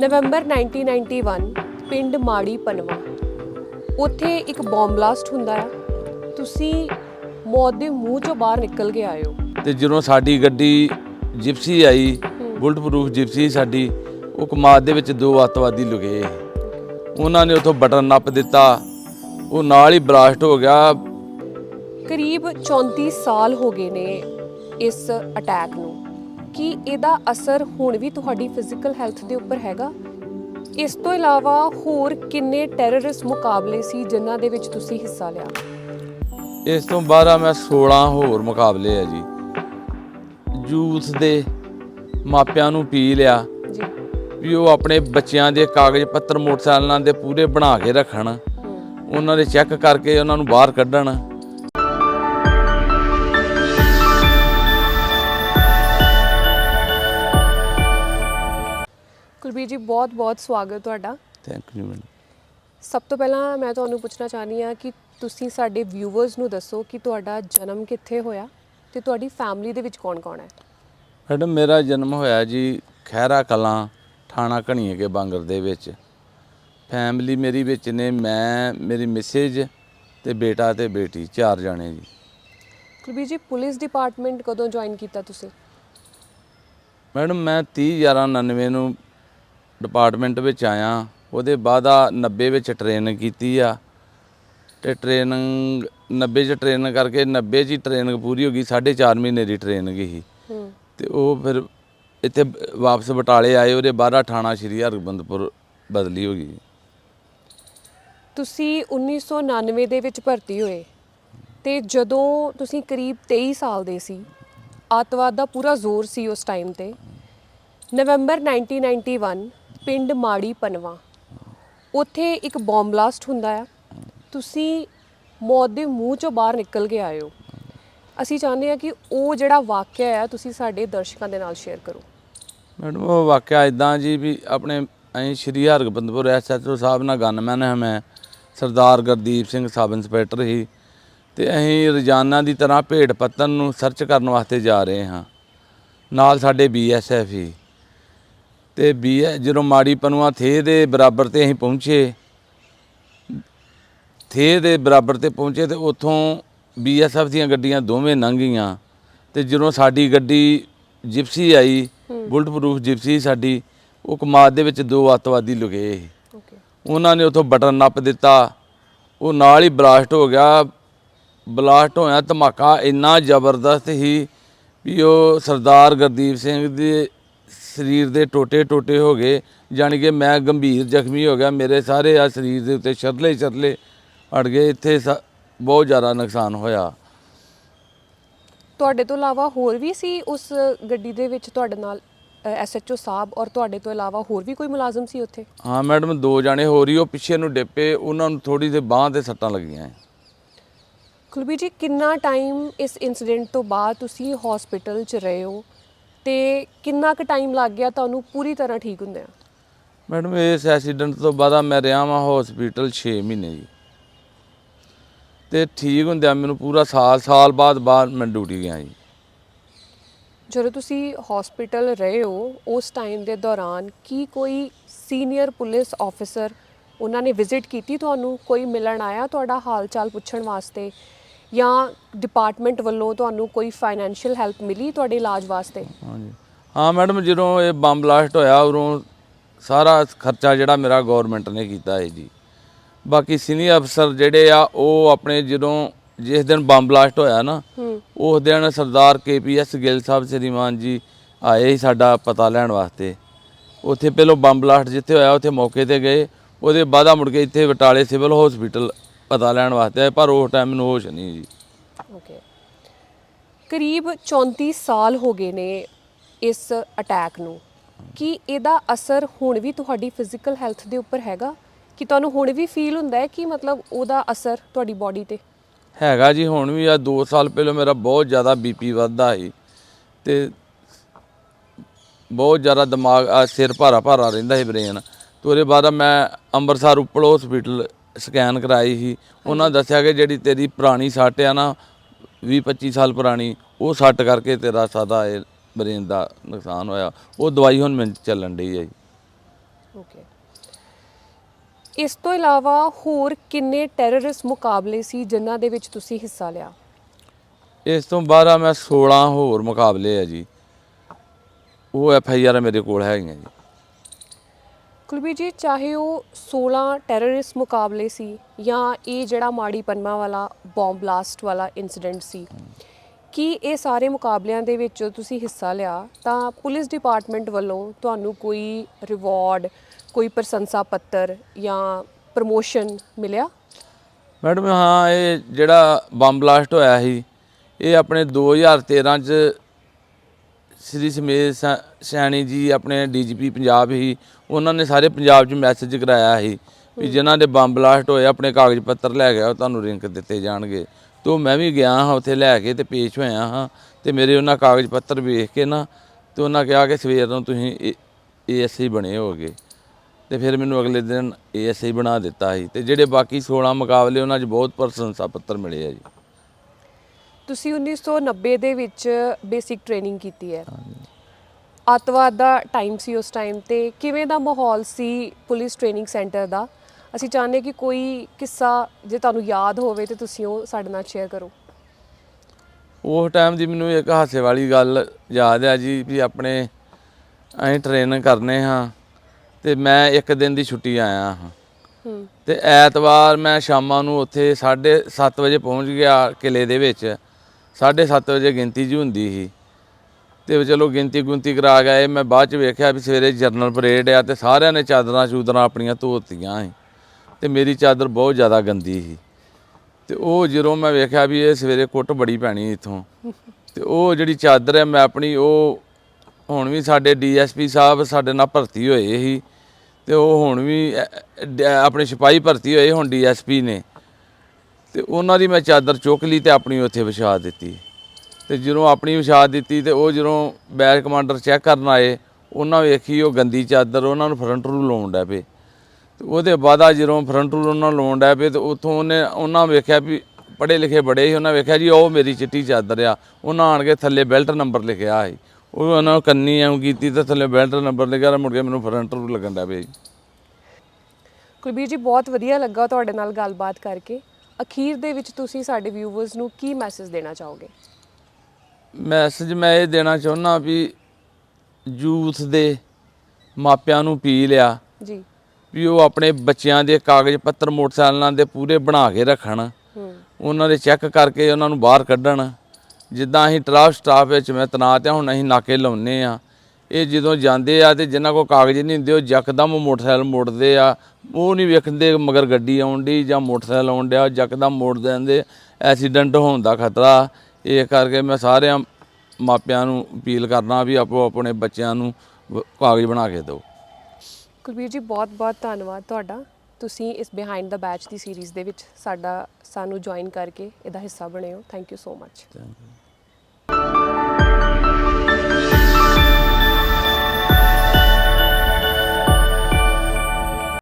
ਨਵੰਬਰ 1991 ਪਿੰਡ ਮਾੜੀ ਪਨਵਾ। ਉੱਥੇ ਇੱਕ ਬੰਬ ਬਲਾਸਟ ਹੁੰਦਾ ਹੈ ਤੁਸੀਂ ਮੌਤ ਦੇ ਮੂੰਹ ਚੋਂ ਬਾਹਰ ਨਿਕਲ ਕੇ ਆਏ ਹੋ। ਤੇ ਜਦੋਂ ਸਾਡੀ ਗੱਡੀ ਜਿਪਸੀ ਆਈ ਬੁਲਟ ਪ੍ਰੂਫ ਜਿਪਸੀ ਸਾਡੀ ਉਹ ਕਮਾਦ ਦੇ ਵਿੱਚ ਦੋ ਅੱਤਵਾਦੀ ਲੁਕੇ। ਉਹਨਾਂ ਨੇ ਉਥੋਂ ਬਟਨ ਨੱਪ ਦਿੱਤਾ। ਉਹ ਨਾਲ ਹੀ ਬਲਾਸਟ ਹੋ ਗਿਆ। ਕਰੀਬ 34 ਸਾਲ ਹੋ ਗਏ ਨੇ ਇਸ ਅਟੈਕ ਨੂੰ। ਕੀ ਇਹਦਾ ਅਸਰ ਹੁਣ ਵੀ ਤੁਹਾਡੀ ਫਿਜ਼ੀਕਲ ਹੈਲਥ ਦੇ ਉੱਪਰ ਹੈਗਾ? ਇਸ ਤੋਂ ਇਲਾਵਾ ਹੋਰ ਕਿੰਨੇ ਟੈਰਰਿਸਟ ਮੁਕਾਬਲੇ ਸੀ ਜਿਨ੍ਹਾਂ ਦੇ ਵਿੱਚ ਤੁਸੀਂ ਹਿੱਸਾ ਲਿਆ? ਇਸ ਤੋਂ ਬਾਅਦ ਆ ਮੈਂ 16 ਹੋਰ ਮੁਕਾਬਲੇ ਆ ਜੀ। ਯੂਥ ਦੇ ਮਾਪਿਆਂ ਨੂੰ ਪੀ ਲਿਆ। ਜੀ। ਵੀ ਉਹ ਆਪਣੇ ਬੱਚਿਆਂ ਦੇ ਕਾਗਜ਼ ਪੱਤਰ ਮੋਟਰਸਾਈਕਲਾਂ ਦੇ ਪੂਰੇ ਬਣਾ ਕੇ ਰੱਖਣ। ਉਹਨਾਂ ਦੇ ਚੈੱਕ ਕਰਕੇ ਉਹਨਾਂ ਨੂੰ ਬਾਹਰ ਕੱਢਣ। ਕੁਲਬੀਰ ਜੀ ਬਹੁਤ ਬਹੁਤ ਸਵਾਗਤ ਤੁਹਾਡਾ। ਥੈਂਕ ਯੂ ਮੈਡਮ ਸਭ ਤੋਂ ਪਹਿਲਾਂ ਮੈਂ ਤੁਹਾਨੂੰ ਪੁੱਛਣਾ ਚਾਹਨੀ ਆ ਕਿ ਤੁਸੀਂ ਸਾਡੇ ਵਿਊਵਰਸ ਨੂੰ ਦੱਸੋ ਕਿ ਤੁਹਾਡਾ ਜਨਮ ਕਿੱਥੇ ਹੋਇਆ ਤੇ ਤੁਹਾਡੀ ਫੈਮਿਲੀ ਦੇ ਵਿੱਚ ਕੌਣ-ਕੌਣ ਹੈ? ਮੈਡਮ ਮੇਰਾ ਜਨਮ ਹੋਇਆ ਜੀ ਖੈਰਾ ਕਲਾਂ ਥਾਣਾ ਘਣੀਏ ਕੇ ਬਾਂਗਰ ਦੇ ਵਿੱਚ। ਫੈਮਿਲੀ ਮੇਰੀ ਵਿੱਚ ਨੇ ਮੈਂ ਮੇਰੀ ਮਿਸੇਜ ਤੇ ਬੇਟਾ ਤੇ ਬੇਟੀ ਚਾਰ ਜਾਣੇ ਜੀ। ਕੁਲਬੀਰ ਜੀ ਪੁਲਿਸ ਡਿਪਾਰਟਮੈਂਟ ਕਦੋਂ ਜੁਆਇਨ ਕੀਤਾ ਤੁਸੀਂ? ਮੈਡਮ ਮੈਂ 30 11 99 ਨੂੰ ਡਿਪਾਰਟਮੈਂਟ ਵਿੱਚ ਆਇਆ। ਉਹਦੇ ਬਾਅਦ ਆ 90 ਵਿੱਚ ਟ੍ਰੇਨਿੰਗ ਕੀਤੀ ਆ। ਤੇ ਟ੍ਰੇਨਿੰਗ 90 ਚ ਟ੍ਰੇਨਿੰਗ ਕਰਕੇ 90 ਚ ਹੀ ਟ੍ਰੇਨਿੰਗ ਪੂਰੀ ਹੋ ਗਈ 4.5 ਮਹੀਨੇ ਦੀ ਟ੍ਰੇਨਿੰਗ ਸੀ ਹੂੰ। ਤੇ ਉਹ ਫਿਰ ਇੱਥੇ ਵਾਪਸ ਬਟਾਲੇ ਆਏ ਉਹਦੇ ਬਾਅਦ ਥਾਣਾ ਸ਼੍ਰੀ ਹਰਗੋਬਿੰਦਪੁਰ ਬਦਲੀ ਹੋ ਗਈ। ਤੁਸੀਂ 1999 ਦੇ ਵਿੱਚ ਭਰਤੀ ਹੋਏ। ਤੇ ਜਦੋਂ ਤੁਸੀਂ ਕਰੀਬ 23 ਸਾਲ ਦੇ ਸੀ ਆਤਵਾਦ ਦਾ ਪੂਰਾ ਜ਼ੋਰ ਸੀ ਉਸ ਟਾਈਮ ਤੇ। ਨਵੰਬਰ 1991 ਪਿੰਡ ਮਾੜੀ ਪਨਵਾ। ਉੱਥੇ ਇੱਕ ਬੰਬ ਬਲਾਸਟ ਹੁੰਦਾ ਆ। ਤੁਸੀਂ ਮੌਤ ਦੇ ਮੂੰਹ ਚੋਂ ਬਾਹਰ ਨਿਕਲ ਕੇ ਆਏ ਹੋ। ਅਸੀਂ ਚਾਹੁੰਦੇ ਹਾਂ ਕਿ ਉਹ ਜਿਹੜਾ ਵਾਕਿਆ ਆ, ਤੁਸੀਂ ਸਾਡੇ ਦਰਸ਼ਕਾਂ ਦੇ ਨਾਲ ਸ਼ੇਅਰ ਕਰੋ। ਮੈਡਮ, ਉਹ ਵਾਕਿਆ ਇਦਾਂ ਜੀ ਵੀ ਆਪਣੇ ਅਸੀਂ ਸ਼੍ਰੀ ਹਰਗੋਬਿੰਦਪੁਰ ਐਸਐਚਓ ਸਾਹਿਬ ਨਾਲ ਗਨਮੈਨ ਹਾਂ ਮੈਂ। ਸਰਦਾਰ ਗੁਰਦੀਪ ਸਿੰਘ ਸਬ ਇੰਸਪੈਕਟਰ ਸੀ। ਤੇ ਅਸੀਂ ਰੋਜ਼ਾਨਾ ਦੀ ਤਰ੍ਹਾਂ ਭੇਡ ਪੱਤਨ ਨੂੰ ਸਰਚ ਕਰਨ ਵਾਸਤੇ ਜਾ ਰਹੇ ਹਾਂ। ਨਾਲ ਸਾਡੇ ਬੀਐਸਐਫ ਹੀ ਤੇ ਬੀ ਜਦੋਂ ਮਾੜੀ ਪਨੂਆ ਥੇ ਦੇ ਬਰਾਬਰ ਤੇ ਅਸੀਂ ਪਹੁੰਚੇ। ਥੇ ਦੇ ਬਰਾਬਰ ਤੇ ਪਹੁੰਚੇ ਤੇ ਉੱਥੋਂ ਬੀਐਸਐਫ ਦੀਆਂ ਗੱਡੀਆਂ ਦੋਵੇਂ ਲੰਘ ਗਈਆਂ। ਤੇ ਜਦੋਂ ਸਾਡੀ ਗੱਡੀ ਜਿਪਸੀ ਆਈ ਬੁਲਟ ਪ੍ਰੂਫ ਜਿਪਸੀ ਸਾਡੀ ਉਹ ਕਮਾਦ ਦੇ ਵਿੱਚ ਦੋ ਅੱਤਵਾਦੀ ਲੁਕੇ। ਉਹਨਾਂ ਨੇ ਉੱਥੋਂ ਬਟਨ ਨੱਪ ਦਿੱਤਾ। ਉਹ ਨਾਲ ਹੀ ਬਲਾਸਟ ਹੋ ਗਿਆ। ਬਲਾਸਟ ਹੋਇਆ ਧਮਾਕਾ ਇੰਨਾ ਜ਼ਬਰਦਸਤ ਸੀ ਵੀ ਉਹ ਸਰਦਾਰ ਗੁਰਦੀਪ ਸਿੰਘ ਦੇ ਸਰੀਰ ਦੇ ਟੋਟੇ ਟੋਟੇ ਹੋ ਗਏ ਜਾਣੀ ਕਿ ਮੈਂ ਗੰਭੀਰ ਜ਼ਖਮੀ ਹੋ ਗਿਆ ਮੇਰੇ ਸਾਰੇ ਆ ਸਰੀਰ ਦੇ ਉੱਤੇ ਛਰਲੇ ਛਰਲੇ ਅੜ ਗਏ ਇੱਥੇ ਬਹੁਤ ਜ਼ਿਆਦਾ ਨੁਕਸਾਨ ਹੋਇਆ। ਤੁਹਾਡੇ ਤੋਂ ਇਲਾਵਾ ਹੋਰ ਵੀ ਸੀ ਉਸ ਗੱਡੀ ਦੇ ਵਿੱਚ ਤੁਹਾਡੇ ਨਾਲ ਐਸਐਚਓ ਸਾਹਿਬ ਔਰ ਤੁਹਾਡੇ ਤੋਂ ਇਲਾਵਾ ਹੋਰ ਵੀ ਕੋਈ ਮੁਲਾਜ਼ਮ ਸੀ ਉੱਥੇ? ਹਾਂ ਮੈਡਮ ਦੋ ਜਾਣੇ ਹੋਰ ਹੀ ਉਹ ਪਿੱਛੇ ਨੂੰ ਡਿੱਪੇ ਉਹਨਾਂ ਨੂੰ ਥੋੜੀ ਜਿਹੀ ਬਾਹ ਤੇ ਸੱਟਾਂ ਲੱਗੀਆਂ। ਕੁਲਬੀਰ ਜੀ ਕਿੰਨਾ ਟਾਈਮ ਇਸ ਇਨਸੀਡੈਂਟ ਤੋਂ ਬਾਅਦ ਤੁਸੀਂ ਹਸਪੀਟਲ 'ਚ ਰਹੇ ਹੋ? ਤੇ ਕਿੰਨਾ ਕੁ ਟਾਈਮ ਲੱਗ ਗਿਆ ਤੁਹਾਨੂੰ ਪੂਰੀ ਤਰ੍ਹਾਂ ਠੀਕ ਹੁੰਦਿਆਂ? ਮੈਡਮ ਇਸ ਐਕਸੀਡੈਂਟ ਤੋਂ ਬਾਅਦ ਆ ਮੈਂ ਰਿਹਾ ਵਾਂ ਹਸਪੀਟਲ 6 ਮਹੀਨੇ ਜੀ। ਤੇ ਠੀਕ ਹੁੰਦਿਆਂ ਮੈਨੂੰ ਪੂਰਾ ਸਾਲ ਸਾਲ ਬਾਅਦ ਬਾਅਦ ਮੈਂ ਡਿਊਟੀ ਗਿਆ ਜੀ। ਜਦੋਂ ਤੁਸੀਂ ਹਸਪੀਟਲ ਰਹੇ ਹੋ ਉਸ ਟਾਈਮ ਦੇ ਦੌਰਾਨ ਕੀ ਕੋਈ ਸੀਨੀਅਰ ਪੁਲਿਸ ਆਫੀਸਰ ਉਹਨਾਂ ਨੇ ਵਿਜ਼ਿਟ ਕੀਤੀ ਤੁਹਾਨੂੰ? ਕੋਈ ਮਿਲਣ ਆਇਆ ਤੁਹਾਡਾ ਹਾਲ ਚਾਲ ਪੁੱਛਣ ਵਾਸਤੇ? ਜਾਂ ਡਿਪਾਰਟਮੈਂਟ ਵੱਲੋਂ ਤੁਹਾਨੂੰ ਕੋਈ ਫਾਈਨੈਂਸ਼ੀਅਲ ਹੈਲਪ ਮਿਲੀ ਤੁਹਾਡੇ ਇਲਾਜ ਵਾਸਤੇ? ਹਾਂਜੀ। ਹਾਂ ਮੈਡਮ ਜਦੋਂ ਇਹ ਬੰਬ ਬਲਾਸਟ ਹੋਇਆ ਉਦੋਂ ਸਾਰਾ ਖਰਚਾ ਜਿਹੜਾ ਮੇਰਾ ਗਵਰਨਮੈਂਟ ਨੇ ਕੀਤਾ ਹੈ ਜੀ। ਬਾਕੀ ਸੀਨੀਅਰ ਅਫਸਰ ਜਿਹੜੇ ਆ ਉਹ ਆਪਣੇ ਜਦੋਂ ਜਿਸ ਦਿਨ ਬੰਬ ਬਲਾਸਟ ਹੋਇਆ ਨਾ ਉਸ ਦਿਨ ਸਰਦਾਰ ਕੇਪੀਐਸ ਗਿੱਲ ਸਾਹਿਬ ਸ੍ਰੀਮਾਨ ਜੀ ਆਏ ਸਾਡਾ ਪਤਾ ਲੈਣ ਵਾਸਤੇ। ਉੱਥੇ ਪਹਿਲਾਂ ਬੰਬ ਬਲਾਸਟ ਜਿੱਥੇ ਹੋਇਆ ਉੱਥੇ ਮੌਕੇ ਤੇ ਗਏ। ਉਹਦੇ ਬਾਅਦ ਆ ਮੁੜ ਕੇ ਇੱਥੇ ਬਟਾਲੇ ਸਿਵਲ ਹਸਪੀਟਲ ਪਤਾ ਲੈਣ ਵਾਸਤੇ ਆਏ ਪਰ ਉਸ ਟਾਈਮ ਮੈਨੂੰ ਹੋਸ਼ ਨਹੀਂ ਜੀ ਓਕੇ ਕਰੀਬ 34 ਸਾਲ ਹੋ ਗਏ ਨੇ ਇਸ ਅਟੈਕ ਨੂੰ। ਕੀ ਇਹਦਾ ਅਸਰ ਹੁਣ ਵੀ ਤੁਹਾਡੀ ਫਿਜ਼ੀਕਲ ਹੈਲਥ ਦੇ ਉੱਪਰ ਹੈਗਾ? ਕਿ ਤੁਹਾਨੂੰ ਹੁਣ ਵੀ ਫੀਲ ਹੁੰਦਾ ਹੈ ਕਿ ਮਤਲਬ ਉਹਦਾ ਅਸਰ ਤੁਹਾਡੀ ਬਾਡੀ ਤੇ? ਹੈਗਾ ਜੀ ਹੁਣ ਵੀ ਆ 2 ਸਾਲ ਪਹਿਲਾਂ ਮੇਰਾ ਬਹੁਤ ਜ਼ਿਆਦਾ ਬੀਪੀ ਵੱਧਦਾ ਸੀ ਤੇ ਬਹੁਤ ਜ਼ਿਆਦਾ ਦਿਮਾਗ ਸਿਰ ਭਾਰਾ ਭਾਰਾ ਰਹਿੰਦਾ ਸੀ ਬ੍ਰੇਨ ਤੇ ਉਹਦੇ ਬਾਅਦ ਮੈਂ ਅੰਮ੍ਰਿਤਸਰ ਉੱਪਲ ਹਸਪੀਟਲ ਸਕੈਨ ਕਰਾਈ ਸੀ। ਉਹਨਾਂ ਦੱਸਿਆ ਕਿ ਜਿਹੜੀ ਤੇਰੀ ਪੁਰਾਣੀ ਸੱਟ ਆ ਨਾ 20 25 ਸਾਲ ਪੁਰਾਣੀ ਉਹ ਸੱਟ ਕਰਕੇ ਤੇਰਾ ਸਾਦਾ ਇਹ ਬ੍ਰੇਨ ਦਾ ਨੁਕਸਾਨ ਹੋਇਆ। ਉਹ ਦਵਾਈ ਹੁਣ ਮੈਨੂੰ ਚੱਲਣ ਡਈ ਹੈ ਜੀ। ਓਕੇ ਇਸ ਤੋਂ ਇਲਾਵਾ ਹੋਰ ਕਿੰਨੇ ਟੈਰਰਿਸਟ ਮੁਕਾਬਲੇ ਸੀ ਜਿਨ੍ਹਾਂ ਦੇ ਵਿੱਚ ਤੁਸੀਂ ਹਿੱਸਾ ਲਿਆ? ਇਸ ਤੋਂ ਬਾਅਦ ਮੈਂ 16 ਹੋਰ ਮੁਕਾਬਲੇ ਆ ਜੀ। ਉਹ ਐਫ ਆਈ ਆਰ ਮੇਰੇ ਕੋਲ ਹੈਗੀਆਂ ਜੀ। ਕੁਲਬੀਰ ਜੀ, ਚਾਹੇ ਉਹ 16 ਟੈਰਰਿਸਟ ਮੁਕਾਬਲੇ ਸੀ ਜਾਂ ਇਹ ਜਿਹੜਾ ਮਾੜੀ ਪਨਮਾ ਵਾਲਾ ਬੰਬ ਬਲਾਸਟ ਵਾਲਾ ਇਨਸੀਡੈਂਟ ਸੀ, ਕੀ ਇਹ ਸਾਰੇ ਮੁਕਾਬਲਿਆਂ ਦੇ ਵਿੱਚ ਤੁਸੀਂ ਹਿੱਸਾ ਲਿਆ ਤਾਂ ਪੁਲਿਸ ਡਿਪਾਰਟਮੈਂਟ ਵੱਲੋਂ ਤੁਹਾਨੂੰ ਕੋਈ ਰਿਵਾਰਡ ਕੋਈ ਪ੍ਰਸ਼ੰਸਾ ਪੱਤਰ ਜਾਂ ਪ੍ਰਮੋਸ਼ਨ ਮਿਲਿਆ? ਮੈਡਮ, ਹਾਂ, ਇਹ ਜਿਹੜਾ ਬੰਬ ਬਲਾਸਟ ਹੋਇਆ ਸੀ, ਇਹ ਆਪਣੇ 2013 ਚ ਸ੍ਰੀ ਸਮੇਤ ਸੈ- ਸੈਣੀ ਜੀ, ਆਪਣੇ ਡੀਜੀਪੀ ਪੰਜਾਬ ਹੀ ਉਹਨਾਂ ਨੇ ਸਾਰੇ ਪੰਜਾਬ 'ਚ ਮੈਸੇਜ ਕਰਾਇਆ ਸੀ ਵੀ ਜਿਨ੍ਹਾਂ ਦੇ ਬੰਬ ਬਲਾਸਟ ਹੋਏ ਆਪਣੇ ਕਾਗਜ਼ ਪੱਤਰ ਲੈ ਕੇ ਆਓ ਤੁਹਾਨੂੰ ਰਿੰਕ ਦਿੱਤੇ ਜਾਣਗੇ। ਤੋਂ ਮੈਂ ਵੀ ਗਿਆ ਹਾਂ ਉੱਥੇ ਲੈ ਕੇ ਤੇ ਪੇਸ਼ ਹੋਇਆ ਹਾਂ ਤੇ ਮੇਰੇ ਉਹਨਾਂ ਕਾਗਜ਼ ਪੱਤਰ ਵੇਖ ਕੇ ਨਾ ਤੇ ਉਹਨਾਂ ਕਿਹਾ ਕਿ ਸਵੇਰ ਨੂੰ ਤੁਸੀਂ ਏਐਸਆਈ ਬਣੇ ਹੋਗੇ ਤੇ ਫਿਰ ਮੈਨੂੰ ਅਗਲੇ ਦਿਨ ਏਐਸਆਈ ਬਣਾ ਦਿੱਤਾ ਸੀ ਤੇ ਜਿਹੜੇ ਬਾਕੀ 16 ਮੁਕਾਬਲੇ ਉਹਨਾਂ 'ਚ ਬਹੁਤ ਪ੍ਰਸ਼ੰਸਾ ਪੱਤਰ ਮਿਲੇ ਆ ਜੀ। ਤੁਸੀਂ 1990 ਦੇ ਵਿੱਚ ਬੇਸਿਕ ਟ੍ਰੇਨਿੰਗ ਕੀਤੀ ਹੈ। ਅੱਤਵਾਦ ਦਾ ਟਾਈਮ ਸੀ ਉਸ ਟਾਈਮ ਤੇ। ਕਿਵੇਂ ਦਾ ਮਾਹੌਲ ਸੀ ਪੁਲਿਸ ਟ੍ਰੇਨਿੰਗ ਸੈਂਟਰ ਦਾ? ਅਸੀਂ ਚਾਹੁੰਦੇ ਕਿ ਕੋਈ ਕਿੱਸਾ ਜੇ ਤੁਹਾਨੂੰ ਯਾਦ ਹੋਵੇ ਤੇ ਤੁਸੀਂ ਉਹ ਸਾਡੇ ਨਾਲ ਸ਼ੇਅਰ ਕਰੋ। ਉਸ ਟਾਈਮ ਦੀ ਮੈਨੂੰ ਇੱਕ ਹਾਸੇ ਵਾਲੀ ਗੱਲ ਯਾਦ ਆ ਜੀ ਵੀ ਆਪਣੇ ਅਸੀਂ ਟ੍ਰੇਨ ਕਰਨੇ ਹਾਂ ਤੇ ਮੈਂ ਇੱਕ ਦਿਨ ਦੀ ਛੁੱਟੀ ਆਇਆ ਹਾਂ। ਹੂੰ। ਤੇ ਐਤਵਾਰ ਮੈਂ ਸ਼ਾਮਾਂ ਨੂੰ ਉੱਥੇ 7:30 ਵਜੇ ਪਹੁੰਚ ਗਿਆ ਕਿਲੇ ਦੇ ਵਿੱਚ। 7:30 ਵਜੇ ਗਿਣਤੀ ਜੀ ਹੁੰਦੀ ਸੀ। ਤੇ ਚਲੋ ਗਿਣਤੀ ਗੁੰਤੀ ਕਰਾ ਗਏ ਮੈਂ ਬਾਅਦ ਚ ਵੇਖਿਆ ਵੀ ਸਵੇਰੇ ਜਰਨਲ ਪਰੇਡ ਆ ਤੇ ਸਾਰਿਆਂ ਨੇ ਚਾਦਰਾਂ ਚੂਦਰਾਂ ਆਪਣੀਆਂ ਧੋਤੀਆਂ ਸੀ ਤੇ ਮੇਰੀ ਚਾਦਰ ਬਹੁਤ ਜ਼ਿਆਦਾ ਗੰਦੀ ਸੀ। ਤੇ ਉਹ ਜਦੋਂ ਮੈਂ ਵੇਖਿਆ ਵੀ ਇਹ ਸਵੇਰੇ ਕੁੱਟ ਬੜੀ ਪੈਣੀ ਇੱਥੋਂ। ਤੇ ਉਹ ਜਿਹੜੀ ਚਾਦਰ ਹੈ ਮੈਂ ਆਪਣੀ ਉਹ ਹੁਣ ਵੀ ਸਾਡੇ ਡੀਐਸਪੀ ਸਾਹਿਬ ਸਾਡੇ ਨਾਲ ਭਰਤੀ ਹੋਏ ਸੀ ਤੇ ਉਹ ਹੁਣ ਵੀ ਆਪਣੇ ਸਿਪਾਹੀ ਭਰਤੀ ਹੋਏ ਹੁਣ ਡੀਐਸਪੀ ਨੇ। ਤੇ ਉਹਨਾਂ ਦੀ ਮੈਂ ਚਾਦਰ ਚੁੱਕ ਲਈ ਤੇ ਆਪਣੀ ਉੱਥੇ ਵਿਛਾ ਦਿੱਤੀ। ਤੇ ਜਦੋਂ ਆਪਣੀ ਵਿਛਾ ਦਿੱਤੀ ਤੇ ਉਹ ਜਦੋਂ ਬੈਚ ਕਮਾਂਡਰ ਚੈੱਕ ਕਰਨ ਆਏ, ਉਹਨਾਂ ਵੇਖੀ ਉਹ ਗੰਦੀ ਚਾਦਰ, ਉਹਨਾਂ ਨੂੰ ਫਰੰਟ ਰੂ ਲਾਉਣ ਡੈ ਪਏ। ਤੇ ਉਹਦੇ ਬਾਅਦ ਆ ਜਦੋਂ ਫਰੰਟ ਰੂ ਉਹਨਾਂ ਨੂੰ ਲਾਉਣ ਡੈ ਪਏ ਤੇ ਉੱਥੋਂ ਉਹਨੇ, ਉਹਨਾਂ ਵੇਖਿਆ ਵੀ ਪੜ੍ਹੇ ਲਿਖੇ ਬੜੇ ਸੀ, ਉਹਨਾਂ ਵੇਖਿਆ ਜੀ ਉਹ ਮੇਰੀ ਚਿੱਟੀ ਚਾਦਰ ਆ। ਉਹਨਾਂ ਆਣ ਕੇ ਥੱਲੇ ਬੈਲਟ ਨੰਬਰ ਲਿਖਿਆ ਸੀ। ਉਹ ਉਹਨਾਂ ਨੂੰ ਕੰਨੀ ਐਂ ਕੀਤੀ ਤੇ ਥੱਲੇ ਬੈਲਟ ਨੰਬਰ ਲਿਖਿਆ ਤੇ ਮੁੜ ਕੇ ਮੈਨੂੰ ਫਰੰਟ ਰੂ ਲੱਗਣ ਡੈ ਪਏ ਜੀ। ਕੁਲਬੀਰ ਜੀ, ਬਹੁਤ ਵਧੀਆ ਲੱਗਾ ਤੁਹਾਡੇ ਨਾਲ ਗੱਲਬਾਤ ਕਰਕੇ। ਅਖੀਰ ਦੇ ਵਿੱਚ ਤੁਸੀਂ ਸਾਡੇ ਵਿਊਵਰਸ ਨੂੰ ਕੀ ਮੈਸੇਜ ਦੇਣਾ ਚਾਹੋਗੇ? ਮੈਸੇਜ ਮੈਂ ਇਹ ਦੇਣਾ ਚਾਹੁੰਦਾ ਵੀ ਯੂਥ ਦੇ ਮਾਪਿਆਂ ਨੂੰ ਅਪੀਲ ਆ ਜੀ। ਵੀ ਉਹ ਆਪਣੇ ਬੱਚਿਆਂ ਦੇ ਕਾਗਜ਼ ਪੱਤਰ ਮੋਟਰਸਾਈਕਲਾਂ ਦੇ ਪੂਰੇ ਬਣਾ ਕੇ ਰੱਖਣ। ਉਹਨਾਂ ਦੇ ਚੈੱਕ ਕਰਕੇ ਉਹਨਾਂ ਨੂੰ ਬਾਹਰ ਕੱਢਣ। ਜਿੱਦਾਂ ਅਸੀਂ ਟ੍ਰਾਫ ਸਟਾਫ ਵਿੱਚ ਮੈਂ ਤੈਨਾਤ ਆ ਹੁਣ ਅਸੀਂ ਨਾਕੇ ਲਾਉਨੇ ਆ ਇਹ ਜਦੋਂ ਜਾਂਦੇ ਆ ਤੇ ਜਿਨ੍ਹਾਂ ਕੋਲ ਕਾਗਜ਼ ਨਹੀਂ ਹੁੰਦੇ ਉਹ ਯਕਦਮ ਮੋਟਰਸਾਈਕਲ ਮੋੜਦੇ ਆ। ਉਹ ਨਹੀਂ ਵੇਖਦੇ ਮਗਰ ਗੱਡੀ ਆਉਣ ਡਈ ਜਾਂ ਮੋਟਰਸਾਈਕਲ ਆਉਣ ਡਿਆ ਯਕਦਮ ਮੋੜ ਦਿੰਦੇ। ਐਕਸੀਡੈਂਟ ਹੋਣ ਦਾ ਖਤਰਾ। ਇਹ ਕਰਕੇ ਮੈਂ ਸਾਰਿਆਂ ਮਾਪਿਆਂ ਨੂੰ ਅਪੀਲ ਕਰਨਾ ਵੀ ਆਪੋ ਆਪਣੇ ਬੱਚਿਆਂ ਨੂੰ ਵ- ਕਾਗਜ਼ ਬਣਾ ਕੇ ਦਿਓ। ਕੁਲਬੀਰ ਜੀ ਬਹੁਤ ਬਹੁਤ ਧੰਨਵਾਦ ਤੁਹਾਡਾ। ਤੁਸੀਂ ਇਸ ਬਿਹਾਈਂਡ ਦਾ ਬੈਚ ਦੀ ਸੀਰੀਜ਼ ਦੇ ਵਿੱਚ ਸਾਡਾ ਸਾਨੂੰ ਜੁਆਇਨ ਕਰਕੇ ਇਹਦਾ ਹਿੱਸਾ ਬਣੇ ਹੋ ਥੈਂਕ ਯੂ ਸੋ ਮਚ.